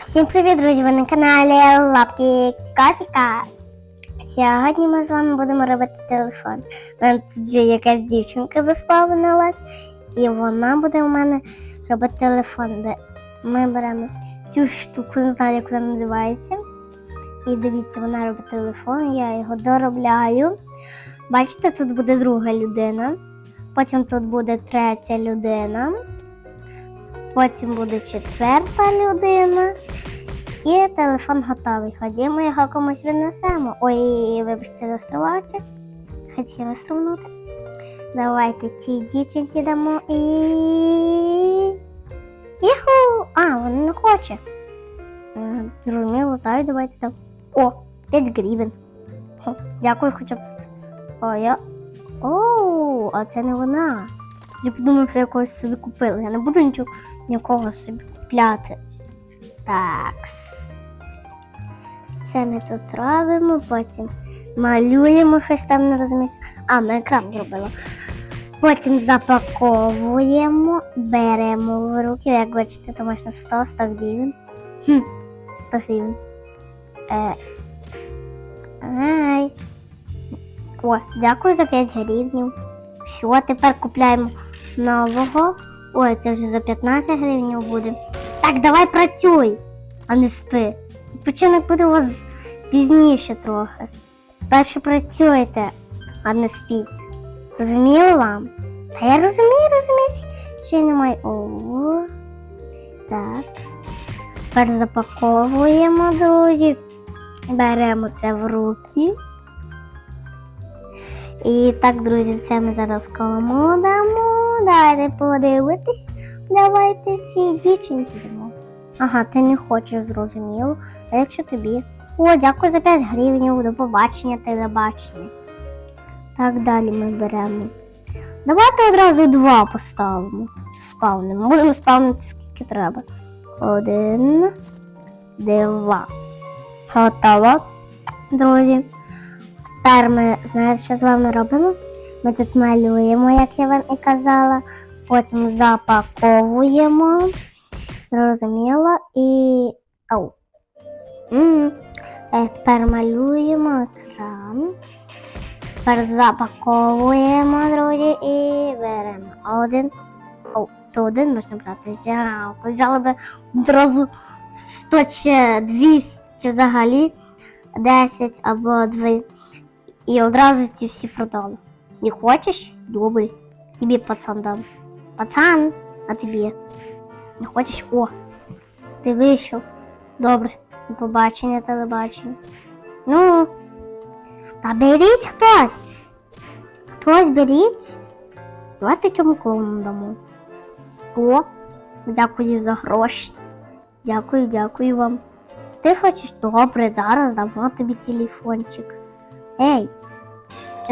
Всім привіт, друзі! Ви на каналі Лапки Катіка. Сьогодні ми з вами будемо робити телефон. У мене тут вже якась дівчинка заспавнилась, і вона буде у мене робити телефон. Ми беремо цю штуку, не знаю, як вона називається. І дивіться, вона робить телефон, я його доробляю. Бачите, тут буде друга людина, потім тут буде третя людина. Потім буде четверта людина. І телефон готовий. Ходімо його комусь віднесемо. Ой, вибачте за. Хотіла струмнути. Давайте цій дівчинці дамо і. Іху! А, вона не хоче. М, Зрозуміло, давайте там. О, 5 гривень. Дякую, хоча б. О, я. О, а це не вона. Я подумав, що якогось собі купила. Я не буду нічого нікого собі купляти. Так. Це ми тут робимо, потім малюємо щось там не розумієш. А, ми екран зробила. Потім запаковуємо, беремо в руки, як бачите, то можна 100, 100 гривень. Хм, 100 гривень. Е, ай. О, дякую за 5 гривень. Що, тепер купляємо нового. Ой, це вже за 15 гривень буде. Так, давай працюй, а не спи. Відпочинок буде у вас пізніше трохи. Перше працюйте, а не спіть. Зрозуміло вам? Та я розумію, розумієш, що я не маю. О, так. Тепер запаковуємо, друзі. Беремо це в руки. І так, друзі, це ми зараз кому. Давайте подивитись. Давайте цій дівчинці дамо. Ага, ти не хочеш, зрозуміло. А якщо тобі? О, дякую за 5 гривень, до побачення телебачення. Так, далі ми беремо. Давайте одразу два поставимо. Спавнимо. Будемо спавнити скільки треба. Один, два. Готово. Друзі. Тепер ми, знаєте, що з вами робимо? Ми тут малюємо, як я вам і казала, потім запаковуємо. Зрозуміло, і. Ау. м Е, Тепер малюємо екран. Тепер запаковуємо, друзі, і беремо один. О, то один можна брати. Жалко. Би одразу 100 чи 200 чи взагалі 10 або 2. І одразу ці всі продали. Не хочеш? Добре. Тобі пацан дам. Пацан, а тобі. Не хочеш? О, ти вийшов. Добре. До побачення, телебачення. Ну. Та беріть хтось. Хтось беріть. Давайте цьому клоуну дамо. О, дякую за гроші. Дякую, дякую вам. Ти хочеш? Добре, зараз дамо тобі телефончик. Ей,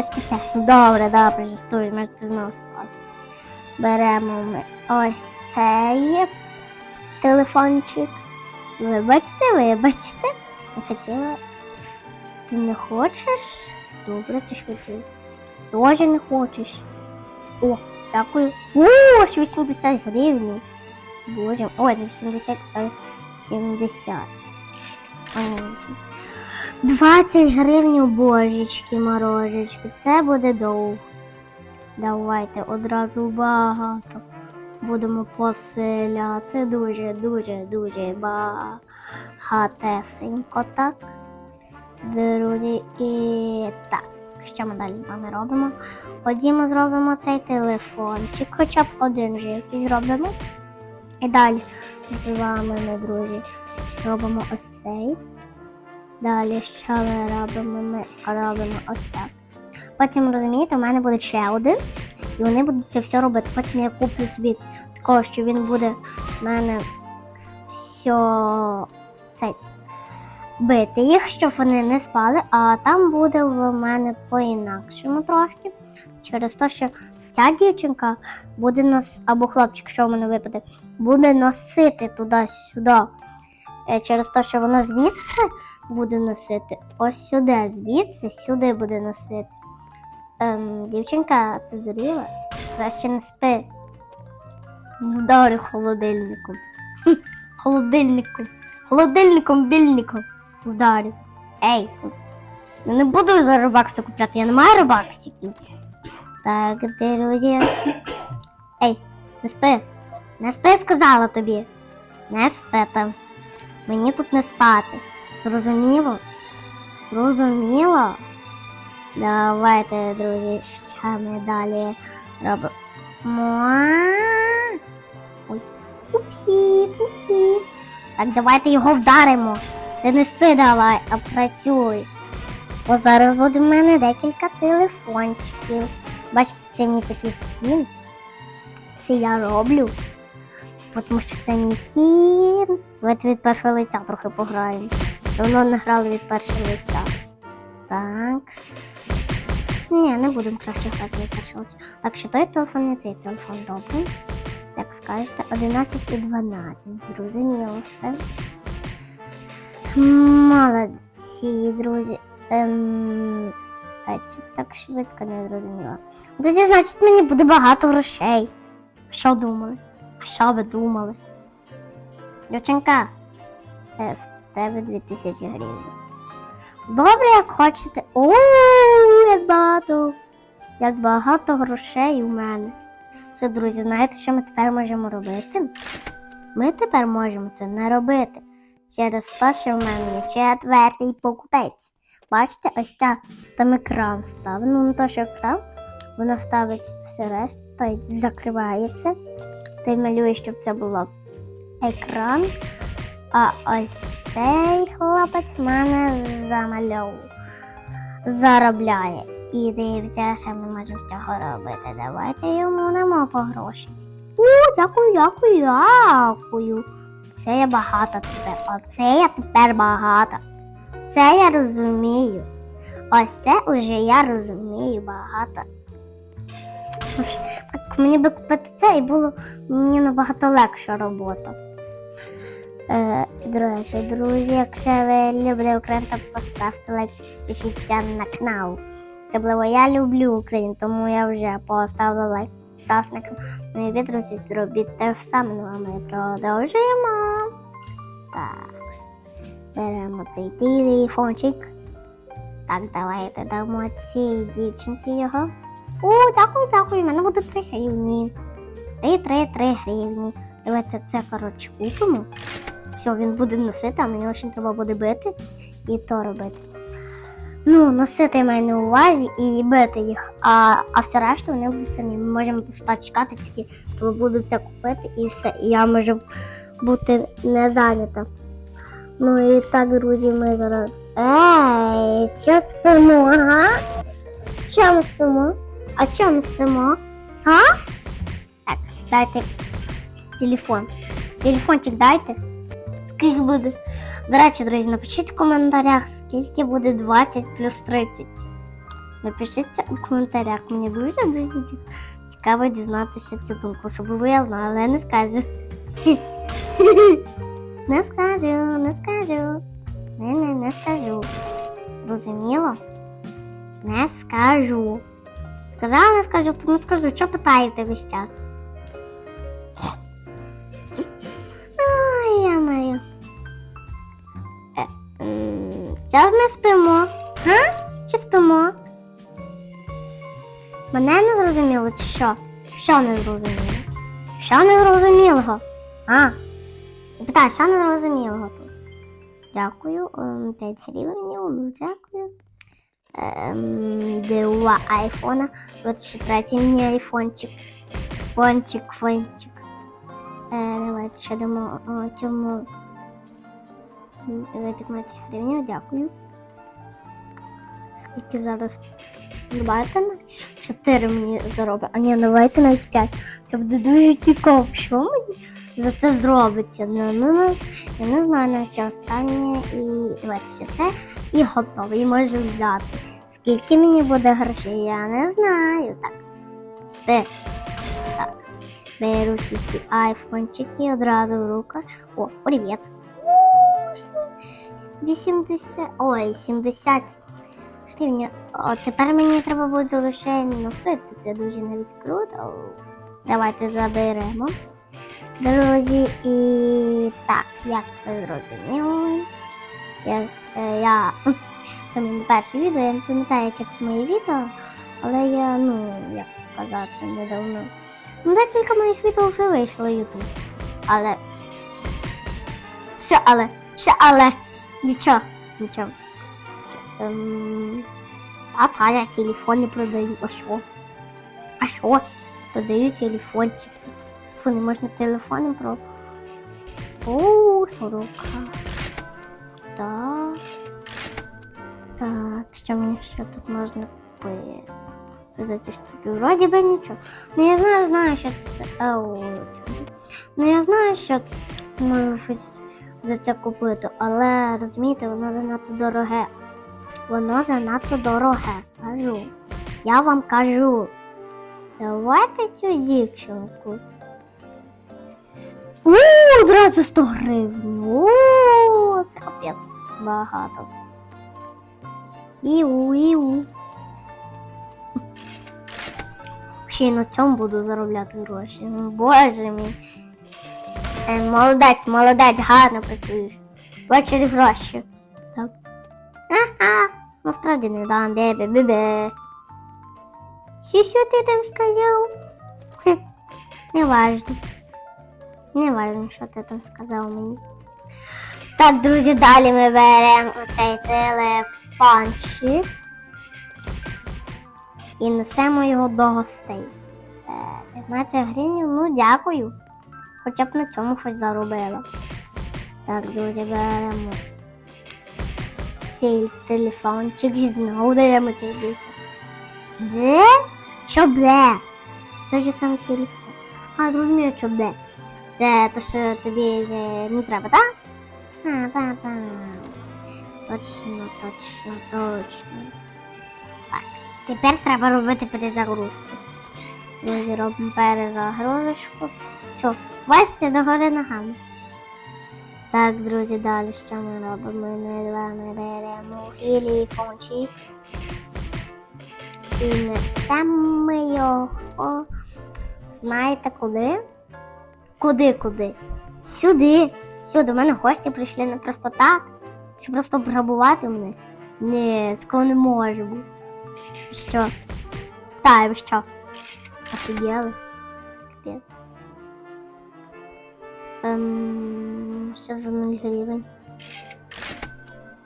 піде. Добре, добре, жартую, може ти знову спас. Беремо ми ось цей телефончик. Вибачте, вибачте. Не хотіла. Ти не хочеш? Добре, ти ж хотів. Тоже не хочеш. О, дякую. О, аж 80 гривень. Боже, ой, не 80, а 70. А, не 80. 20 гривень божечки, морожечки. Це буде довго. Давайте одразу багато. Будемо поселяти дуже, дуже, дуже багатесенько так. Друзі, і так, що ми далі з вами робимо? Ходімо, зробимо цей телефончик, хоча б один вже який зробимо. І далі з вами, ми, друзі, робимо ось цей. Далі що ми робимо? Ми робимо ось так. Потім, розумієте, у мене буде ще один, і вони будуть це все робити. Потім я куплю собі такого, що він буде в мене все цей, бити їх, щоб вони не спали, а там буде в мене по-інакшому трошки. Через те, що ця дівчинка буде нос, або хлопчик, що в мене випаде, буде носити туди-сюди. Е, Через те, що вона звідси буде носити. Ось сюди, звідси, сюди буде носити. Ем, дівчинка, ти здуріла? Краще не спи. Вдарю холодильником. Хі, холодильником. холодильником, більником вдарю. Ей, я не буду за робакси купляти, я не маю робаксиків. Так, друзі. Ей, не спи. Не спи, сказала тобі. Не спи там. Мені тут не спати. Зрозуміло? Зрозуміло? Давайте, друзі, що ми далі робимо. Ой, пупсі, пупсі. Так, давайте його вдаримо. Ти не спи давай, а працюй. Бо зараз буде в мене декілька телефончиків. Бачите, це мій такий скін. Це я роблю. Тому що це мій скін. Давайте від першого лиця трохи пограємо. Давно не грали від першого лиця. Так. Ні, не будемо краще грати від першого лиця. Так, що той телефон, не цей телефон добре. Як скажете, 11 і 12. Зрозуміло все. Молодці, друзі. Ем, так швидко не зрозуміла? Тоді, значить, мені буде багато грошей. Що думали? А що ви думали? Дівчинка, е, тебе 2000 гривень. Добре, як хочете. О, як багато. Як багато грошей у мене. Це, друзі, знаєте, що ми тепер можемо робити? Ми тепер можемо це не робити через те, що в мене є четвертий покупець. Бачите, ось ця там екран став. Ну, не то, що екран, вона ставить все решта закривається. Ти малюєш, щоб це було екран. А ось цей хлопець мене замальов. Заробляє. І дивіться, що ми можемо з цього робити. Давайте йому дамо по гроші. О, дякую, дякую, дякую. Це я багато тепер. Оце я тепер багато. Це я розумію. Ось це уже я розумію багато. Так мені би купити це і було мені набагато легша робота. Е, до речі, друзі, якщо ви любите Україну, то поставте лайк, підпишіться на канал. Особливо я люблю Україну, тому я вже поставила лайк, підписався на канал. Ну і ви, зробіть те саме, ну а ми продовжуємо. Так, беремо цей телефончик. Так, давайте дамо цій дівчинці його. О, дякую, дякую. У мене буде 3 гривні. 3, 3, 3 гривні. Давайте це, коротше, купимо. Все, він буде носити, а мені дуже треба буде бити і то робити. Ну, носити я маю на увазі і бити їх, а, а все решту вони будуть самі. Ми можемо достати чекати, тільки буду це купити і все. І я можу бути не зайнята. Ну і так, друзі, ми зараз. Ей, що спимо, ага? Чого ми спимо? А чого ми спимо? А? Так, дайте телефон. Телефончик дайте. Скільки буде? До речі, друзі, напишіть в коментарях, скільки буде 20 плюс 30. Напишіть у коментарях. Мені дуже дуже цікаво дізнатися цю думку. Особливо я знаю, але не скажу. Не скажу, не скажу. Не, не, не скажу. Розуміло? Не скажу. Сказала, не скажу, то не скажу. Що питаєте весь час? Що ми спимо? Га? Чи спимо? Мене не зрозуміло, чи що? Що не зрозуміло? Що не зрозумілого? А? Питаю, що не зрозумілого тут? Дякую. ем, 5 гривень, ну дякую. Ем, два айфона. 23 мені айфончик. Фончик, фончик. Е, давайте ще дамо цьому за 15 гривень, дякую. Скільки зараз? Давайте на 4 мені заробить. А ні, давайте навіть 5. Це буде дуже цікаво. Що мені за це зробиться? Ну, ну, ну. Я не знаю навіть що останнє і давайте ще це. І готово. І можу взяти. Скільки мені буде грошей, я не знаю. Так. Спи. Так. Беру всі ці айфончики одразу в руку. О, привіт. У, 80. Ой, 70 гривень. О, тепер мені треба буде лише носити. Це дуже навіть круто. Давайте заберемо. Друзі, і так, як ви зрозуміли, як е, я. Це моє перше відео, я не пам'ятаю, яке це моє відео, але я, ну, як сказати, недавно. Ну, декілька моїх відео вже вийшло YouTube. Але. Що, але? Що, але? Нічого, нічого. Ем... А та телефони продаю, а що? А що? Продаю телефончики. Фу, не можна телефоном про. О, сорока. Так. Так, що мені ще тут можна штуки. Вроді би нічого. Ну я знаю, знаю, що. Це. Ну я знаю, що можу щось за це купити, але розумієте, воно занадто дороге. Воно занадто дороге. Кажу. Я вам кажу. Давайте цю дівчинку. У, одразу 100 гривень. У, це капець багато. Іу, іу. Ще й на цьому буду заробляти гроші. Боже мій. Е, молодець, молодець, гарно працюєш. Бачили гроші. Так. Ага, насправді не дам, бебе, бебе. Що, що ти там сказав? Не важно. Не важно, що ти там сказав мені. Так, друзі, далі ми беремо оцей телефончик і несемо його до гостей. Е, 15 гривень, ну дякую. Хоча б на цьому щось заробила. Так, друзі, беремо цей телефончик і знову даємо цей телефон. Де? Що де? Той же самий телефон. А, зрозумію, що де. Це то, що тобі вже не треба, так? А, так, так. Точно, точно, точно. Так, тепер треба робити перезагрузку. Друзі, робимо перезагрузочку. Що, бачите, догори ногами. Так, друзі, далі що ми робимо? Ми вами беремо телефончик і несемо його. Знаєте куди? Куди, куди? Сюди. Що, до мене гості прийшли не просто так, щоб просто грабувати мене. Ні, такого не може бути. Що? Та, ви що? Офігели? Ем, що за 0 гривень?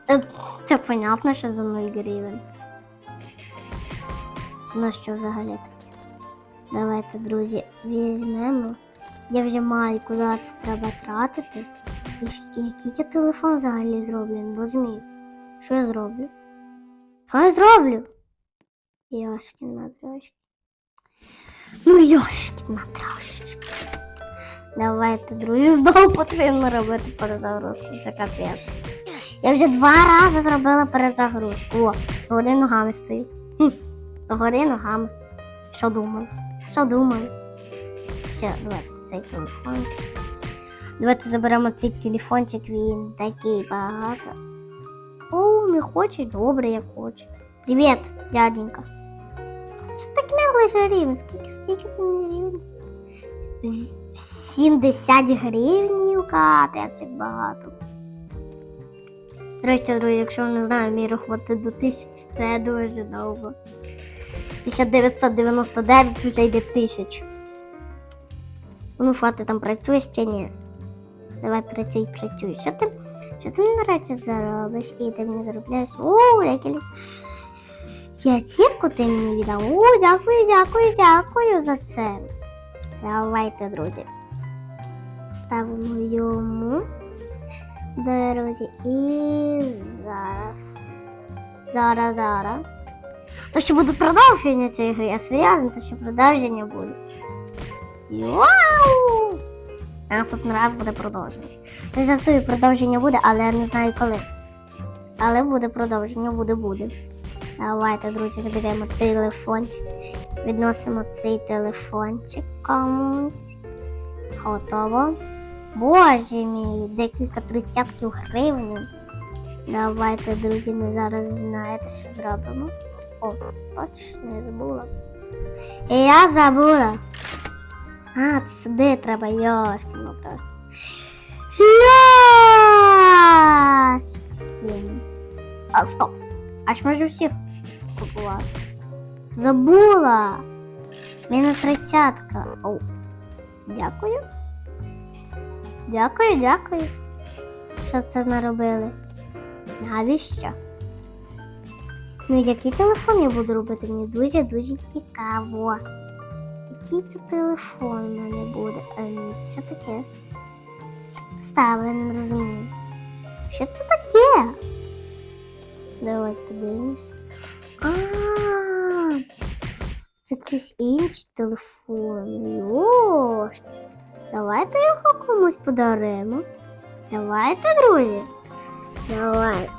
Е, Це понятно, що за 0 гривень. Ну що взагалі таке? Давайте, друзі, візьмемо. Я вже маю куди це треба тратити. І, який я телефон взагалі зроблю, не розумію. Що я зроблю? Що я зроблю? Йошкін матрашки. Ну, Йошкін матрашки. Давайте, друзі, знову потрібно робити перезагрузку. Це капець. Я вже два рази зробила перезагрузку. О, догори ногами стою. Хм, догори ногами. Що думали? Що думали? Все, давайте цей телефон. Давайте заберемо цей телефончик, він такий багато. О, не хоче? Добре, я хочу. Привіт, дяденька. Це так мало гривень. Скільки, скільки ти гривень? 70 гривень, капець, як багато. До речі, друзі, якщо не знаєте, мій рахувати до 1000, це дуже довго. Після 999 вже йде 1000. Ну, ти там працюєш чи ні? Давай працюй, працюй. Що ти, що ти мені, речі, заробиш? І ти мені заробляєш. О, які п'ятірку ти мені віддав. О, дякую, дякую, дякую за це. Давайте, друзі. Ставимо йому. Друзі, і зараз. Зараз, зараз. То ще буде продовження цієї гри, а серйозно, то ще продовження буде. Вау! А наступний раз буде продовження. Я жартую, продовження буде, але я не знаю коли. Але буде продовження, буде, буде. Давайте, друзі, заберемо телефончик. Відносимо цей телефончик комусь. Готово. Боже мій, декілька тридцятків гривень. Давайте, друзі, ми зараз знаєте, що зробимо. О, точно не забула. І я забула. А, це сюди треба, йошки, ну просто. Йошки. А, стоп. А ж можу всіх купувати. Забула. Мінус тридцятка. Оу. Дякую. Дякую, дякую. Що це наробили? Навіщо? Ну, який телефон я буду робити? Мені дуже-дуже цікаво. Який це телефон у мене буде? Ем, що таке? Ставили, не розумію. Що це таке? Давай подивимось. А, це якийсь інший телефон. Йош. Давайте його комусь подаримо. Давайте, друзі. Давай.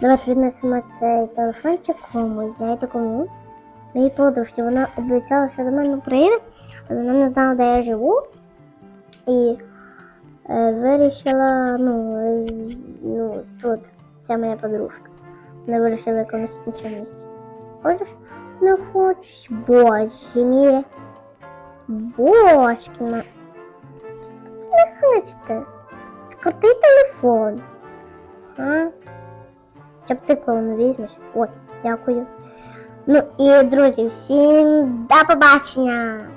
Давайте віднесемо цей телефончик комусь. Знаєте кому? Моїй подружці. Вона обіцяла, що до мене приїде, але вона не знала, де я живу. І е, вирішила, ну, з, ну, тут, це моя подружка. Вона вирішила в якомусь іншому місці. Хочеш? Не хочеш, боже мій. Бошкіна. Це не хочете? Це крутий телефон. А? Щоб ти клоун візьмеш. Ой, дякую. Ну і друзі, всім до побачення!